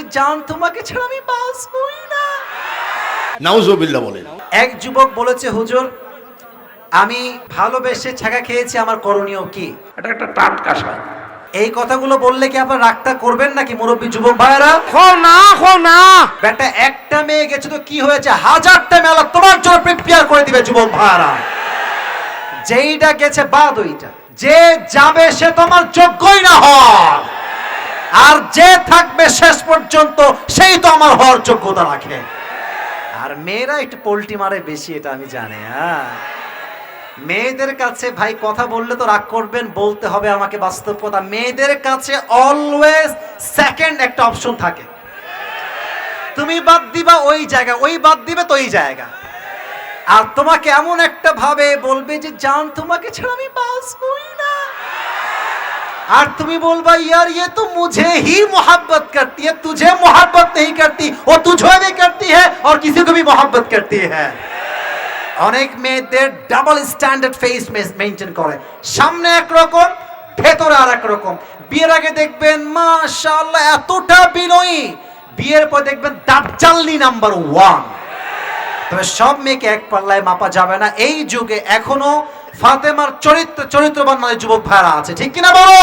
যে জান তোমাকে ছাড়া আমি বাঁচবই না। নাউজুবিল্লাহ বলেন। এক যুবক বলেছে হুজুর আমি ভালোবেসে ছাগা খেয়েছি আমার করণীয় কি? এটা একটা টাটকা সাজ এই কথাগুলো বললে কি আপনার রাগটা করবেন নাকি মুরব্বী যুবক ভাইরা খো না খো না বেটা একটা মেয়ে গেছে তো কি হয়েছে? হাজারটা মেলা তোমার জন্য প্রিপেয়ার করে দিবে যুবক ভাইরা যেইটা গেছে বাদ ওইটা যে যাবে সে তোমার যোগ্যই না হয়। আর যে থাকবে শেষ পর্যন্ত, সেই তো আমার হওয়ার যোগ্যতা রাখে। আর মেয়েরা একটু পোল্টি মারে বেশি, এটা আমি জানি হ্যাঁ। মেয়েদের কাছে ভাই কথা বললে তো রাগ করবেন, বলতে হবে আমাকে বাস্তব কথা। মেয়েদের কাছে অলওয়েজ সেকেন্ড একটা অপশন থাকে। তুমি বাদ দিবা ওই জায়গা, ওই বাদ দিবে তো ওই জায়গা। আর তোমাকে এমন একটা ভাবে বলবে যে, জান, তোমাকে ছাড়া আমি বাঁচবই আর তুমি बोलबा यार ये तो मुझे ही मोहब्बत करती है तुझे मोहब्बत नहीं करती वो तुझे भी करती है और किसी को भी मोहब्बत करती है অনেক মেয়েদের ডাবল স্ট্যান্ডার্ড ফেস মেনটেন করে সামনে একরকম ভেতরে আর এক রকম বিয়ের আগে দেখবেন মাশাআল্লাহ এতটা বিনয়ী বিয়ের পর দেখবেন দাজ্জাল্লি নাম্বার ওয়ান তবে সব মেয়েকে এক পাল্লায় মাপা যাবে না এই যুগে এখনো ফাতেমার চরিত্র চরিত্রবান মানে যুবক ভাইরা আছে। ঠিক কিনা বলো?